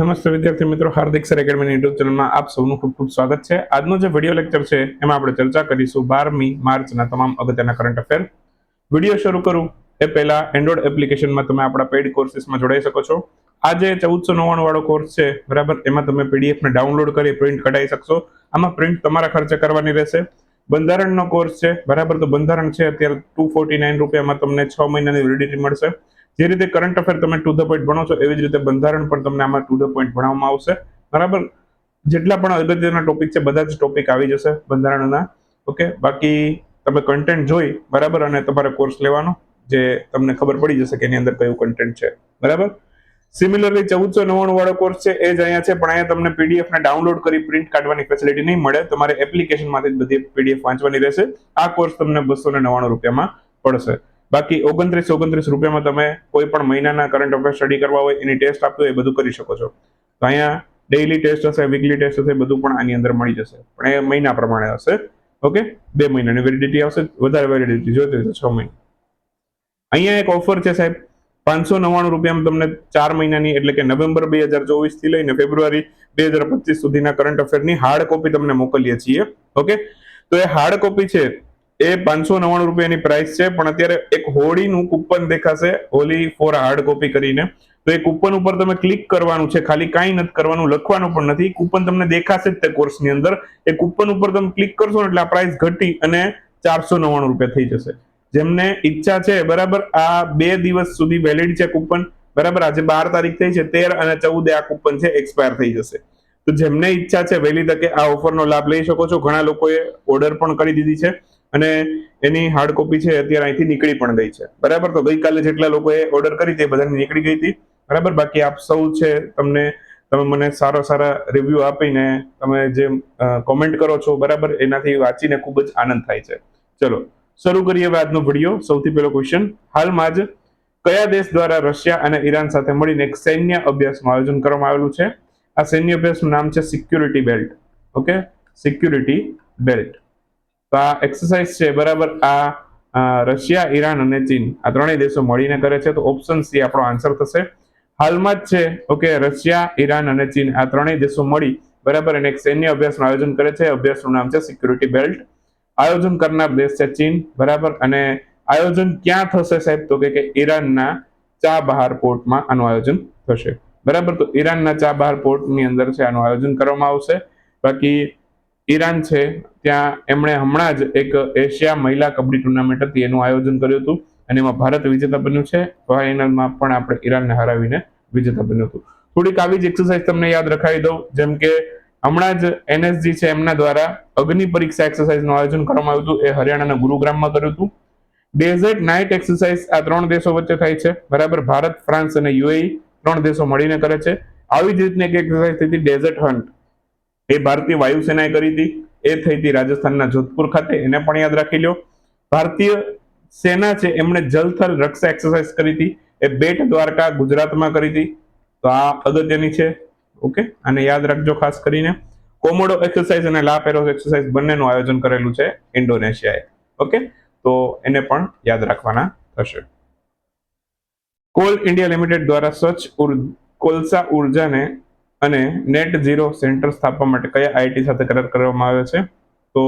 નમસ્તે વિદ્યાર્થી મિત્રો, હાર્દિક સર એકેડમી યુટ્યુબ ચેનલમાં આપ સૌનું ખૂબ ખૂબ સ્વાગત છે. આજનો જે વીડિયો લેક્ચર છે, એમાં આપણે ચર્ચા કરીશું બારમી માર્ચના તમામ અગત્યના કરંટ અફેર વીડિયો શરૂ કરું. એ પહેલા એન્ડ્રોઇડ એપ્લિકેશનમાં તમે આપણા પેઇડ કોર્સીસમાં જોડાઈ શકો છો. આ જે ચૌદસો નવ્વાણું વાળો કોર્સ છે, બરાબર, એમાં તમે પીડીએફ ને ડાઉનલોડ કરી પ્રિન્ટ કઢાઈ શકશો. આમાં પ્રિન્ટ તમારા ખર્ચે કરવાની રહેશે. બંધારણનો કોર્સ છે, બરાબર, તો બંધારણ છે અત્યારે ટુ ફોર્ટી નાઇન રૂપિયામાં તમને છ મહિનાની વેલિડિટી મળશે. જે રીતે કરંટ અફેર તમે ટુ ધ પોઈન્ટ ભણો છો, એવી જ રીતે બંધારણ પણ તમને આમાં ટુ ધ પોઈન્ટ ભણાવવામાં આવશે. બરાબર? જેટલા પણ અગત્યના ટોપિક છે, બધા જ ટોપિક આવી જશે બંધારણના. ઓકે બાકી તમે કન્ટેન્ટ જોઈ, બરાબર? અને તમારે કોર્સ લેવાનો, જે તમને ખબર પડી જશે કે એની અંદર કયું કન્ટેન્ટ છે. બરાબર? સિમિલરલી ચૌદસો નવ્વાણું વાળો કોર્સ છે, એ જ અહીંયા છે, પણ અહીંયા તમને પીડીએફ ને ડાઉનલોડ કરી પ્રિન્ટ કાઢવાની ફેસિલિટી નહીં મળે. તમારે એપ્લિકેશનમાંથી જ બધી પીડીએફ વાંચવાની રહેશે. આ કોર્સ તમને બસો ને નવ્વાણું રૂપિયામાં પડશે. બાકી ઓગણત્રીસ ઓગણત્રીસ રૂપિયામાં તમે કોઈ પણ મહિનાના કરંટ અફેર સ્ટડી કરવા હોય, એની ટેસ્ટ આપતો એ બધું કરી શકો છો. તો અહીંયા ડેઇલી ટેસ્ટ હશે વીકલી ટેસ્ટ હશે, બધું પણ આની અંદર મળી જશે. પણ એ મહિના પ્રમાણે હશે. ઓકે? બે મહિનાની વેલિડિટી આવશે, વધારે વેલિડિટી જોઈતી તો છ મહિના. અહીંયા એક ઓફર છે સાહેબ. પાંચસો નવ્વાણું રૂપિયામાં તમને ચાર મહિનાની, એટલે કે નવેમ્બર બે હજાર ચોવીસથી લઈને ફેબ્રુઆરી બે હજાર પચીસ સુધીના કરંટ અફેરની હાર્ડ કોપી તમને મોકલીએ છીએ. ઓકે? તો એ હાર્ડ કોપી છે એ પાંચસો નવ્વાણું રૂપિયાની પ્રાઇસ છે, પણ અત્યારે એક હોળીનું કૂપન દેખાશે, હોલી ફોર હાર્ડ કોપી કરીને. તો એ કૂપન ઉપર તમે ક્લિક કરવાનું છે, ખાલી કાંઈ નથી કરવાનું, લખવાનું પણ નથી. કૂપન તમને દેખાશે જ તે કોર્સની અંદર. એ કૂપન ઉપર તમે ક્લિક કરશો એટલે આ પ્રાઇસ ઘટી અને ચારસો નવ્વાણું રૂપિયા થઈ જશે. જેમને ઈચ્છા છે, બરાબર, આ બે દિવસ સુધી વેલિડ છે કૂપન. બરાબર, આજે બાર તારીખ થઈ છે, તેર અને ચૌદ આ કૂપન છે એક્સપાયર થઈ જશે. તો જેમને ઈચ્છા છે, વહેલી તકે આ ઓફરનો લાભ લઈ શકો છો. ઘણા લોકોએ ઓર્ડર પણ કરી દીધી છે. અને એની હાર્ડ કોપી છે અત્યારે અહીંથી નીકળી પણ ગઈ છે. બરાબર? તો ગઈકાલે જેટલા લોકોએ ઓર્ડર કરી તે બધાની નીકળી ગઈ હતી. બરાબર? બાકી આપ સૌ છે, તમને, તમે મને સારા સારા રિવ્યૂ આપીને તમે જે કોમેન્ટ કરો છો, બરાબર? એનાથી વાંચીને ખૂબ જ આનંદ થાય છે. ચલો, શરૂ કરીએ હવે આજનો વીડિયો સૌથી પહેલો ક્વેશ્ચન હાલમાં જ કયા દેશ દ્વારા રશિયા અને ઈરાન સાથે મળીને એક સૈન્ય અભ્યાસનું આયોજન કરવામાં આવેલું છે? આ સૈન્ય અભ્યાસનું નામ છે security belt okay security belt તો આ એક્સરસાઇઝ છે બરાબર આ રશિયા, ઈરાન અને ચીન. આ ત્રણેય દેશો મળીને કરે છે, તો ઓપ્શન સી આપણો આન્સર થશે. હાલમાં જ છે, ઓકે, રશિયા, ઈરાન અને ચીન આ ત્રણેય દેશો મળી બરાબર અને એક સૈન્ય અભ્યાસનું આયોજન કરે છે. અભ્યાસનું નામ છે સિક્યુરિટી બેલ્ટ આયોજન કરનાર દેશ છે ચીન, બરાબર? અને આયોજન ક્યાં થશે સાહેબ? તો કે ઈરાનના ચા બહાર પોર્ટમાં આનું આયોજન થશે. બરાબર? તો ઈરાનના ચા બહાર પોર્ટની અંદર છે, આનું આયોજન કરવામાં આવશે. બાકી ઈરાન છે, ત્યાં એમણે હમણાં જ એક એશિયા મહિલા કબડ્ડી ટુર્નામેન્ટ હતી, એનું આયોજન કર્યું હતું અને એમાં ભારત વિજેતા બન્યું છે. ફાઇનલમાં પણ આપણે ઈરાનને હરાવીને વિજેતા બન્યું હતું. થોડીક આવી જ એક્સરસાઇઝ તમને યાદ રખાવી દઉં, જેમ કે હમણાં જ એનએસજી છે એમના દ્વારા અગ્નિ પરીક્ષા એક્સરસાઇઝનું આયોજન કરવામાં આવ્યું હતું, એ હરિયાણાના ગુરુગ્રામમાં કર્યું હતું. ડેઝર્ટ નાઇટ એક્સરસાઇઝ આ ત્રણ દેશો વચ્ચે થાય છે, બરાબર? ભારત, ફ્રાન્સ અને યુએઈ ત્રણ દેશો મળીને કરે છે. આવી જ રીતની એક એક્સરસાઇઝ થઈ હતી ડેઝર્ટ હન્ટ એ ભારતીય વાયુસેનાએ કરી હતી. એ થઈ હતી રાજસ્થાનના જોધપુર ખાતે. એને પણ યાદ રાખી લો ભારતીય સેના છે, એમણે જલથલ રક્ષા એક્સરસાઇઝ કરી હતી. એ બેટ દ્વારકા ગુજરાતમાં કરી હતી. તો આ અગત્યની છે. ઓકે? અને યાદ રાખજો ખાસ કરીને. કોમોડો એક્સરસાઇઝ અને લા પેરોસ એક્સરસાઇઝ બંનેનું આયોજન કરેલું છે ઇન્ડોનેશિયાએ. ઓકે? તો એને પણ યાદ રાખવાના થશે. કોલ ઇન્ડિયા લિમિટેડ દ્વારા સ્વચ્છ કોલસા ઉર્જાને અને નેટ ઝીરો સેન્ટર સ્થાપવા માટે કયા આઈટી સાથે કરાર કરવામાં આવ્યો છે? તો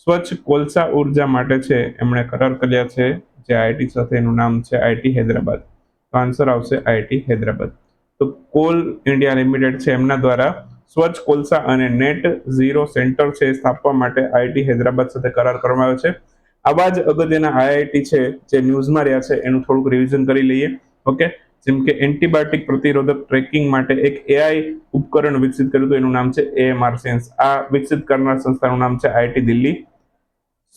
સ્વચ્છ કોલસા ઊર્જા માટે છે એમણે કરાર કર્યા છે, જે આઈટી સાથે એનું નામ છે આઈટી હૈદરાબાદ. તો આન્સર આવશે આઈટી હૈદરાબાદ. તો કોલ ઇન્ડિયા લિમિટેડ છે એમના દ્વારા સ્વચ્છ કોલસા અને નેટ ઝીરો સેન્ટર છે સ્થાપવા માટે આઈટી હૈદરાબાદ સાથે કરાર કરવામાં આવ્યો છે. આવા જ અગત્યના આઈઆઈટી છે જે ન્યૂઝમાં રહ્યા છે, એનું થોડુંક રિવિઝન કરી લઈએ. ઓકે જેમ કે એન્ટીબાયોટિક પ્રતિરોધક ટ્રેકિંગ માટે એક એઆઈ ઉપકરણ વિકસિત કર્યું હતું. એનું નામ છે એએમઆર સેન્સ આ વિકસિત કરનાર સંસ્થાનું નામ છે આઈઆઈટી દિલ્હી.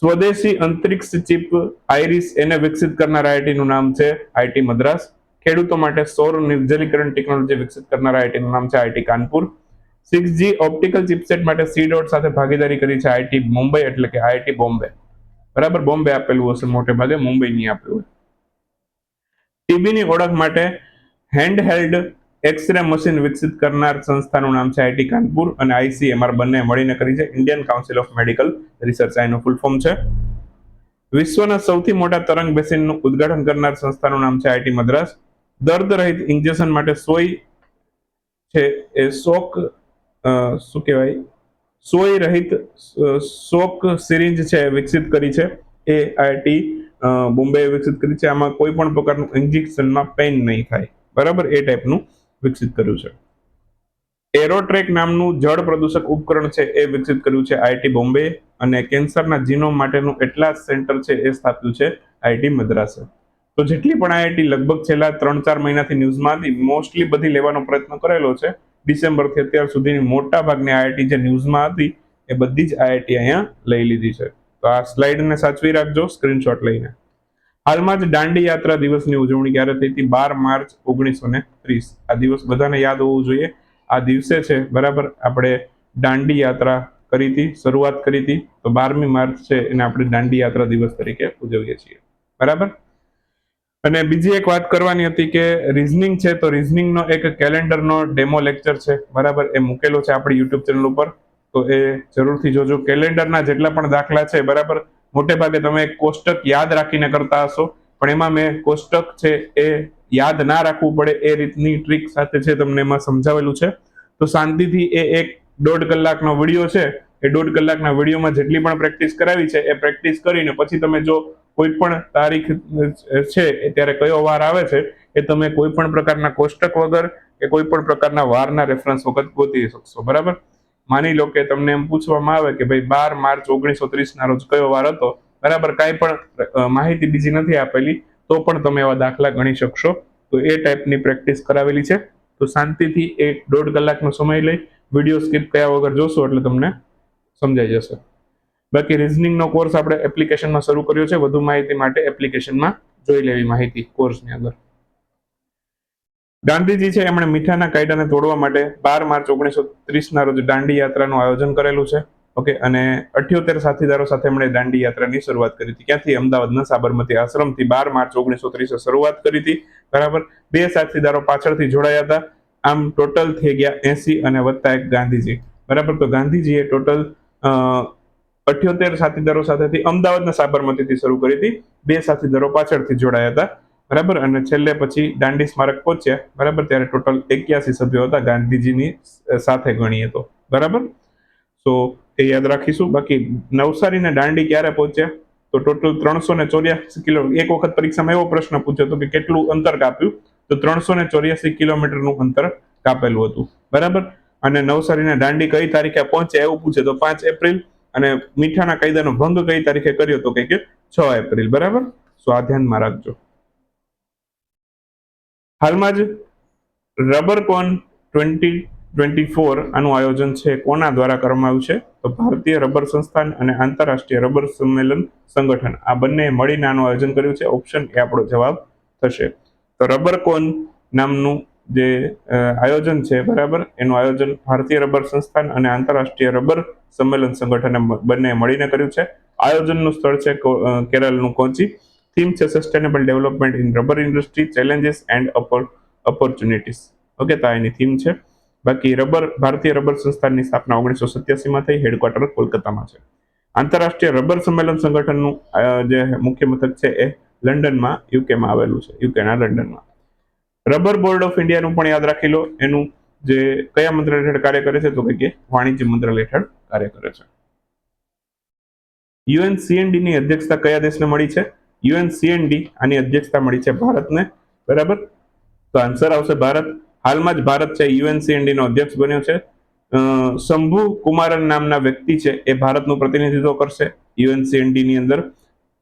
સ્વદેશી અંતરિક્ષ ચિપ આઈરિસ એને વિકસિત કરનાર આઈઆઈટીનું નામ છે આઈટી મદ્રાસ. ખેડૂતો માટે સૌર નિર્જલીકરણ ટેકનોલોજી વિકસિત કરનાર આઈઆઈટીનું નામ છે IT Kanpur. Six G optical chipset માટે સી ડોટ સાથે ભાગીદારી કરી છે આઈટી મુંબઈ એટલે કે આઈઆઈટી બોમ્બે. બરાબર? બોમ્બે આપેલું હશે મોટે ભાગે. મુંબઈ નહીં આપેલું. હોય ટીબીની ઓળખ માટે હેન્ડહેલ્ડ એક્સરે મશીન વિકસિત કરનાર સંસ્થાનું નામ છે આઈટી કાનપુર અને આઈસીએમઆર બંને મળીને કરી છે. Indian council of medical research આ ફૂલ ફોર્મ છે. વિશ્વના સૌથી મોટા તરંગ બેસિનનું ઉદ્ઘાટન કરનાર સંસ્થાનું નામ છે આઈટી મદ્રાસ. દર્દ રહિત ઇન્જેક્શન માટે સોય છે એ શોક શું કહેવાય? સોય રહિત શોક સિરિંજ છે વિકસિત કરી છે. એ આઈઆઈટી બોમ્બે વિકસિત કરી છે. આમાં કોઈ પણ પ્રકારનું ઇન્જેક્શનમાં પેઇન નહીં થાય. બરાબર? એ ટાઈપનું વિકસિત કર્યું છે. એરોટ્રેક નામનું જળ પ્રદૂષક ઉપકરણ છે એ વિકસિત કર્યું છે આઈઆઈટી બોમ્બે અને કેન્સરના જીનોમ માટેનું એટલા સેન્ટર છે એ સ્થાપ્યું છે આઈઆઈટી મદ્રાસે. તો જેટલી પણ આઈઆઈટી લગભગ છેલ્લા ત્રણ ચાર મહિનાથી ન્યૂઝમાં હતી મોસ્ટલી બધી લેવાનો પ્રયત્ન કરેલો છે. ડિસેમ્બરથી અત્યાર સુધીની મોટા ભાગની આઈઆઈટી જે ન્યૂઝમાં હતી એ બધી જ આઈઆઈટી અહીંયા લઈ લીધી છે. તો આ સ્લાઇડને સાચવી રાખજો, સ્ક્રીનશોટ લઈને. હાલમાં જ દાંડી યાત્રા દિવસની ઉજવણી ક્યારે થઈ હતી? બાર માર્ચ ઓગણીસો ને ત્રીસ. આ દિવસ બધાને યાદ હોવું જોઈએ. આ દિવસે છે, બરાબર, આપણે દાંડી યાત્રા કરી હતી, શરૂઆત કરી હતી. તો બારમી માર્ચ છે, એને આપણે દાંડી યાત્રા દિવસ તરીકે ઉજવીએ છીએ. બરાબર? અને બીજી એક વાત કરવાની હતી કે રિઝનિંગ છે, તો રીઝનિંગનો એક કેલેન્ડરનો ડેમો લેક્ચર છે. બરાબર? એ મૂકેલો છે આપણી યુટ્યુબ ચેનલ ઉપર. તો એ જરૂરથી જોજો. કેલેન્ડરના જેટલા પણ દાખલા છે, બરાબર? મોટે ભાગે તમે કોષ્ટક યાદ રાખીને કરતા હશો, પણ એમાં મેં કોષ્ટક છે એ યાદ ના રાખવું પડે એ રીતની ટ્રીક સાથે છે તમને એમાં સમજાવેલું છે. તો શાંતિથી એ એક દોઢ કલાકનો વીડિયો છે, એ દોઢ કલાકના વિડીયોમાં જેટલી પણ પ્રેક્ટિસ કરાવી છે, એ પ્રેક્ટિસ કરીને પછી તમે જો કોઈ પણ તારીખ છે ત્યારે કયો વાર આવે છે, એ તમે કોઈ પણ પ્રકારના કોષ્ટક વગર કે કોઈ પણ પ્રકારના વારના રેફરન્સ વખત ગોતી શકશો, બરાબર? માની લો કે તમને એમ પૂછવામાં આવે કે ભાઈ બાર માર્ચ ઓગણીસો ત્રીસ ના રોજ કયો વાર હતો, બરાબર, કાંઈ પણ માહિતી બીજી નથી આપેલી, તો પણ તમે એવા દાખલા ગણી શકશો. તો એ ટાઈપની પ્રેક્ટિસ કરાવેલી છે. તો શાંતિથી એક દોઢ કલાકનો સમય લઈ વીડિયો સ્કીપ કર્યા વગર જોશો એટલે તમને સમજાઈ જશે. બાકી રિઝનિંગનો કોર્સ આપણે એપ્લિકેશનમાં શરૂ કર્યો છે. વધુ માહિતી માટે એપ્લિકેશનમાં જોઈ લેવી માહિતી કોર્સની અંદર. ગાંધીજી છે, એમણે મીઠાના કાયદાને તોડવા માટે બાર માર્ચ ઓગણીસો ત્રીસના રોજ દાંડી યાત્રાનું આયોજન કરેલું છે. ઓકે, અને અઠ્યોતેર સાથીદારો સાથે એમણે દાંડી યાત્રાની શરૂઆત કરી હતી. ક્યાંથી? અમદાવાદના સાબરમતી આશ્રમથી બાર માર્ચ ઓગણીસો ત્રીસે શરૂઆત કરી હતી. બરાબર? બે સાથીદારો પાછળથી જોડાયા હતા. આમ ટોટલ થઈ ગયા એસી અને વત્તા એક ગાંધીજી. બરાબર? તો ગાંધીજીએ ટોટલ અઠ્યોતેર સાથીદારો સાથેથી અમદાવાદના સાબરમતીથી શરૂ કરી હતી. બે સાથીદારો પાછળથી જોડાયા હતા. બરાબર? અને છેલ્લે પછી દાંડી સ્મારક પહોંચ્યા, બરાબર? ત્યારે ટોટલ એક્યાસી સભ્યો હતા ગાંધીજીની સાથે ગણીએ તો. બરાબર? તો એ યાદ રાખીશું. બાકી નવસારીના દાંડી ક્યારે પહોંચ્યા? તો ટોટલ ત્રણસો ને ચોર્યાસી કિલો, એક વખત પરીક્ષામાં એવો પ્રશ્ન પૂછ્યો હતો કે કેટલું અંતર કાપ્યું? તો ત્રણસો ને ચોર્યાસી કિલોમીટરનું અંતર કાપેલું હતું. બરાબર? અને નવસારીના દાંડી કઈ તારીખે પહોંચ્યા એવું પૂછે તો પાંચ એપ્રિલ. અને મીઠાના કાયદાનો ભંગ કઈ તારીખે કર્યો તો કે છ એપ્રિલ. બરાબર? સો આ ધ્યાનમાં રાખજો. હાલમાં જ rubber con twenty twenty four આનું આયોજન છે. કોના દ્વારા કરવામાં આવ્યું છે? તો ભારતીય રબર સંસ્થાન અને આંતરરાષ્ટ્રીય રબર સંમેલન સંગઠન. આ બંને મળીને આનું આયોજન કર્યું છે. ઓપ્શન એ આપણો જવાબ થશે. તો રબર કોન નામનું જે આયોજન છે, બરાબર? એનું આયોજન ભારતીય રબર સંસ્થાન અને આંતરરાષ્ટ્રીય રબર સંમેલન સંગઠને બંને મળીને કર્યું છે. આયોજનનું સ્થળ છે કેરળનું કોચી. થીમ છે sustainable development in rubber industry challenges and opportunities okay તો એની થીમ છે. બાકી રબર ભારતીય રબર સંસ્થાની સ્થાપના ઓગણીસો સત્યાસીમાં થઈ હેડક્વાર્ટર કોલકાતામાં છે. આંતરરાષ્ટ્રીય રબર સંમેલન સંગઠનનું જે મુખ્ય મથક છે એ લંડનમાં યુકેમાં આવેલું છે યુકેના લંડનમાં. રબર બોર્ડ ઓફ ઇન્ડિયાનું પણ યાદ રાખી લો. એનું જે કયા મંત્રાલય હેઠળ કાર્ય કરે છે? તો કે વાણિજ્ય મંત્રાલય હેઠળ કાર્ય કરે છે. યુએનસીએનડી ની અધ્યક્ષતા કયા દેશને મળી છે? યુએનસીએનડી આની અધ્યક્ષતા મળી છે ભારતને. બરાબર? તો આન્સર આવશે ભારત. હાલમાં જ ભારત છે યુએનસીએનડી નો અધ્યક્ષ બન્યો છે. શંભુ કુમારન નામના વ્યક્તિ છે, એ ભારતનું પ્રતિનિધિત્વ કરશે યુએનસીએનડી ની અંદર.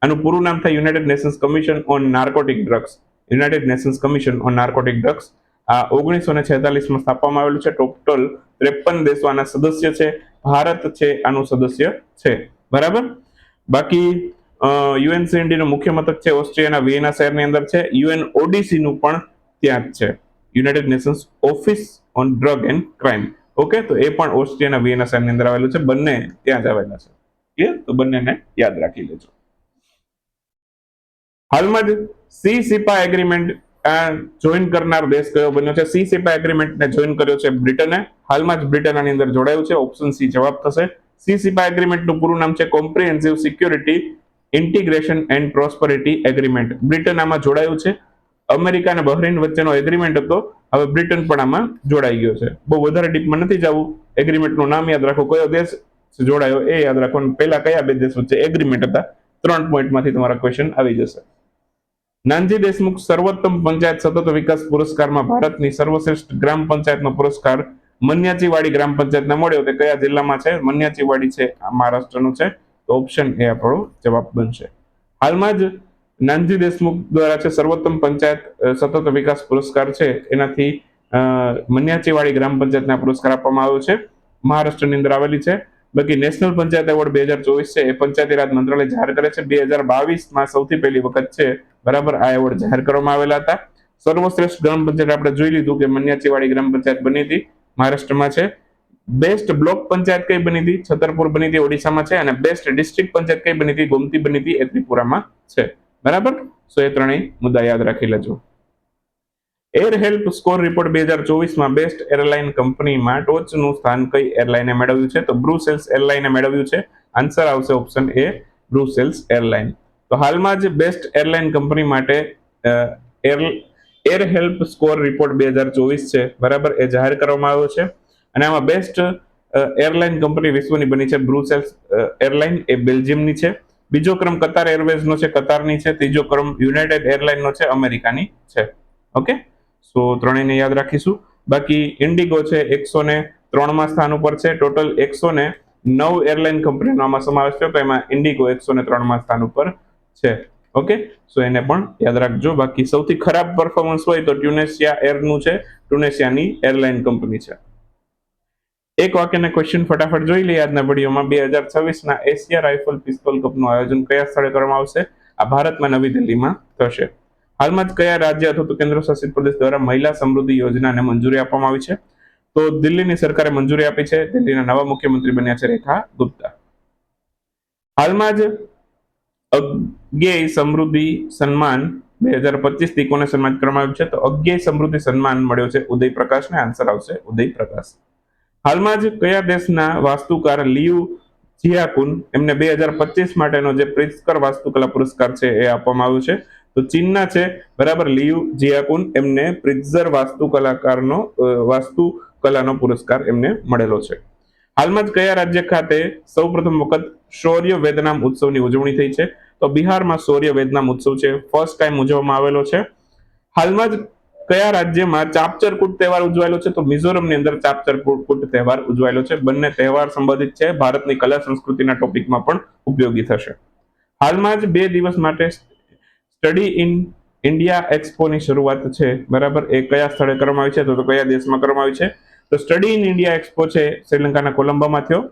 આનું પૂરું નામ થાય united nations commission on narcotic drugs united nations commission on narcotic drugs આ ઓગણીસો ને છેતાલીસમાં સ્થાપવામાં આવેલું છે. ટોટલ ત્રેપન દેશો આના સદસ્ય છે. ભારત છે, આનું સદસ્ય છે. બરાબર? બાકી યુએનસીએનડી નું મુખ્ય મથક છે ઓસ્ટ્રિયાના વિયેના શહેરની અંદર છે. યુએન ઓડીસી નું પણ ત્યાં જ છે. United nations office on drug and crime. Okay, તો એ પણ ઓસ્ટ્રિયાના વિયેના શહેરની અંદર આવેલું છે. બંને ત્યાં જ આવેલા છે. ક્લિયર? તો બંનેને યાદ રાખી લેજો. હાલમાં જ સી સિપા એગ્રીમેન્ટ જોઈન કરનાર દેશ કયો બન્યો છે? સી સિપા એગ્રીમેન્ટ ને જોઈન કર્યો છે બ્રિટને. હાલમાં જ બ્રિટન આની અંદર જોડાયું છે. ઓપ્શન સી જવાબ થશે. સી સિપા એગ્રીમેન્ટનું પૂરું નામ છે comprehensive security integration and prosperity agreement Britain આમાં જોડાયું છે. અમેરિકા અને બહરીન વચ્ચેનો એગ્રીમેન્ટ હતો. હવે બ્રિટન પણ આમાં જોડાઈ ગયો છે. બહુ વધારે ડીપમાં નથી જવું. એગ્રીમેન્ટનું નામ યાદ રાખો. કયો દેશ જોડાયો એ યાદ રાખો. પહેલા કયા બે દેશ વચ્ચે એગ્રીમેન્ટ હતા? ત્રણ પોઈન્ટમાંથી તમારા ક્વેશ્ચન આવી જશે. નાનજી દેશમુખ સર્વોત્તમ પંચાયત સતત વિકાસ પુરસ્કારમાં ભારતની સર્વશ્રેષ્ઠ ગ્રામ પંચાયતનો પુરસ્કાર મન્યાચીવાડી ગ્રામ પંચાયતને મળ્યો. તે કયા જિલ્લામાં છે? મન્યાચીવાડી છે. આ મહારાષ્ટ્રનું છે. ઓપ્શન એ આપણો જવાબ બનશે. હાલમાં જ નાનજી દેશમુખ દ્વારા છે સર્વોત્તમ પંચાયત સતત વિકાસ પુરસ્કાર છે, એનાથી મન્યાચીવાડી ગ્રામ પંચાયતના પુરસ્કાર આપવામાં આવ્યો છે. મહારાષ્ટ્રની અંદર આવેલી છે. બાકી નેશનલ પંચાયત એવોર્ડ બે હજાર ચોવીસ છે, એ પંચાયતી રાજ મંત્રાલય જાહેર કરે છે. બે હજાર બાવીસમાં સૌથી પહેલી વખત છે, બરાબર, આ એવોર્ડ જાહેર કરવામાં આવેલા હતા. સર્વશ્રેષ્ઠ ગ્રામ પંચાયત આપણે જોઈ લીધું કે મન્યાચીવાડી ગ્રામ પંચાયત બની હતી. મહારાષ્ટ્રમાં છે. બેસ્ટ બ્લોક પંચાયત કઈ બની હતી? છતરપુર બની હતી, ઓડિશામાં છે. અને બેસ્ટ ડિસ્ટ્રિક્ટ પંચાયત કઈ બની હતી? ગોમતી બની હતી, એ ત્રિપુરામાં છે. બરાબર? સો એ ત્રણેય મુદ્દા યાદ રાખી લેજો. એર હેલ્પ સ્કોર રિપોર્ટ બે હજાર ચોવીસમાં બેસ્ટ એરલાઇન કંપનીમાં ટોચનું સ્થાન કઈ એરલાઈને મેળવ્યું છે? તો બ્રુસેલ્સ એરલાઈને મેળવ્યું છે. આન્સર આવશે ઓપ્શન એ બ્રુસેલ્સ એરલાઇન તો હાલમાં જ બેસ્ટ એરલાઇન કંપની માટે air air help score report બે હજાર ચોવીસ છે. બરાબર? એ જાહેર કરવામાં આવ્યો છે. અને આમાં બેસ્ટ એરલાઇન કંપની વિશ્વની બની છે બ્રુસેલ્સ એરલાઇન એ બેલ્જિયમની છે. બીજો ક્રમ કતાર એરવેઝનો છે કતારની છે. ત્રીજો ક્રમ યુનાઇટેડ એરલાઇનનો છે અમેરિકાની છે. ઓકે સો ત્રણેયને યાદ રાખીશું. બાકી ઇન્ડિગો છે એકસો ને ત્રણમાં સ્થાન ઉપર છે. ટોટલ એકસો ને નવ એરલાઇન કંપનીનો આમાં સમાવેશ થયો, તો એમાં ઇન્ડિગો એકસો ને ત્રણમાં સ્થાન ઉપર છે. ઓકે સો એને પણ યાદ રાખજો. બાકી સૌથી ખરાબ પરફોર્મન્સ હોય તો ટ્યુનેશિયા એરનું છે. ટ્યુનેશિયાની એરલાઇન કંપની છે. એક વાક્યના ક્વેશ્ચન ફટાફટ જોઈ લઈએ આજના વિડીયોમાં. બે હજાર છવ્વીસના એશિયા રાઇફલ પિસ્તોલ કપનું આયોજન કયા સ્થળે કરવામાં આવશે? આ ભારતમાં નવી દિલ્હીમાં થશે. હાલમાં જ કયા રાજ્ય અથવા તો કેન્દ્ર શાસિત પ્રદેશ દ્વારા મહિલા સમૃદ્ધિ યોજનાને મંજૂરી આપવામાં આવી છે? તો દિલ્હીની સરકારે મંજૂરી આપી છે. દિલ્હીના નવા મુખ્યમંત્રી બન્યા છે રેખા ગુપ્તા. હાલમાં જ અજ્ઞેય સમૃદ્ધિ સન્માન બે હજાર પચીસથી કોને સન્માનિત કરવામાં આવ્યું છે? તો અજ્ઞેય સમૃદ્ધિ સન્માન મળ્યો છે ઉદય પ્રકાશને આન્સર આવશે ઉદય પ્રકાશ હાલમાં જ કયા દેશના વાસ્તુકાર લિયુ જિયાકુન એમને બે હજાર પચીસ માટેનો જે પ્રિસ્કર વાસ્તુકલા પુરસ્કાર છે એ આપવામાં આવ્યો છે. તો ચીનના છે, બરાબર, લિયુ જિયાકુન એમને પ્રિત્ઝર વાસ્તુ કલાકારનો વાસ્તુ કલાનો પુરસ્કાર એમને મળેલો છે. હાલમાં જ કયા રાજ્ય ખાતે સૌપ્રથમ વખત શૌર્ય વેદનામ ઉત્સવની ઉજવણી થઈ છે? તો બિહારમાં શૌર્ય વેદનામ ઉત્સવ છે, ફર્સ્ટ ટાઈમ ઉજવવામાં આવેલો છે. હાલમાં જ કયા રાજ્યમાં ચાપચર કૂટ તહેવાર ઉજવાયેલો છે? તો મિઝોરમની અંદર ચાપચર કૂટ તહેવાર ઉજવાયેલો છે. બંને તહેવાર સંબંધિત છે. ભારતની કલા સંસ્કૃતિના ટોપિકમાં પણ ઉપયોગી થશે. હાલમાં જ બે દિવસ માટે સ્ટડી ઇન ઇન્ડિયા એક્સપોની શરૂઆત છે. બરાબર? એ કયા સ્થળે કરવામાં આવી છે? તો કયા દેશમાં કરવામાં આવી છે? તો સ્ટડી ઇન ઇન્ડિયા એક્સપો છે શ્રીલંકાના કોલંબોમાં થયો.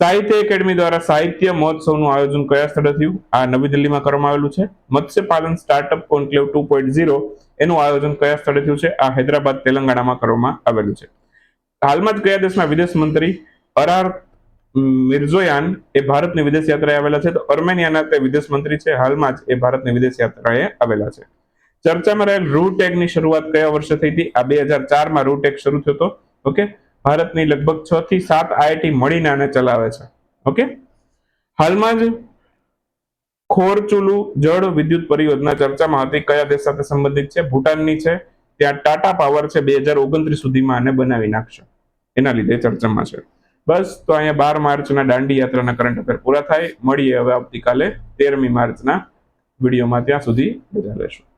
સાહિત્ય એકેડમી દ્વારા સાહિત્ય મહોત્સવનું આયોજન કયા સ્થળે થયું? આ નવી દિલ્હીમાં કરવામાં આવેલું છે. મત્સ્ય પાલન startup conclave two point zero એનું આયોજન કયા સ્થળે થયું છે? આ હૈદરાબાદ, તેલંગાણામાં કરવામાં આવેલું છે. હાલમાં જ કયા દેશના વિદેશ મંત્રી અરાર મિર્ઝોયાન એ ભારતની વિદેશ યાત્રાએ આવેલા છે? તો અર્મેનિયાના તે વિદેશ મંત્રી છે. હાલમાં જ એ ભારતની વિદેશ યાત્રાએ આવેલા છે. ચર્ચામાં રહેલ રૂટેગની શરૂઆત કયા વર્ષે થઈ હતી? આ બે હજાર ચારમાં રૂટેગ શરૂ થયો હતો. ઓકે? ભારતની લગભગ છ થી સાત આઈઆઈટી મળીને આને ચલાવે છે. ઓકે? હાલમાં જ ખોરચુલુ જળ વિદ્યુત પરિયોજના ચર્ચામાં હતી. કયા દેશ સાથે સંબંધિત છે? ભૂટાનની છે. ત્યાં ટાટા પાવર છે બે હજાર ઓગણત્રીસ સુધીમાં આને બનાવી નાખશે. એના લીધે ચર્ચામાં છે. બસ, તો અહીંયા બાર માર્ચના દાંડી યાત્રાના કરંટ અફેર પૂરા થાય. મળીએ હવે આવતીકાલે તેરમી માર્ચના વિડીયોમાં. ત્યાં સુધી બધા લેશું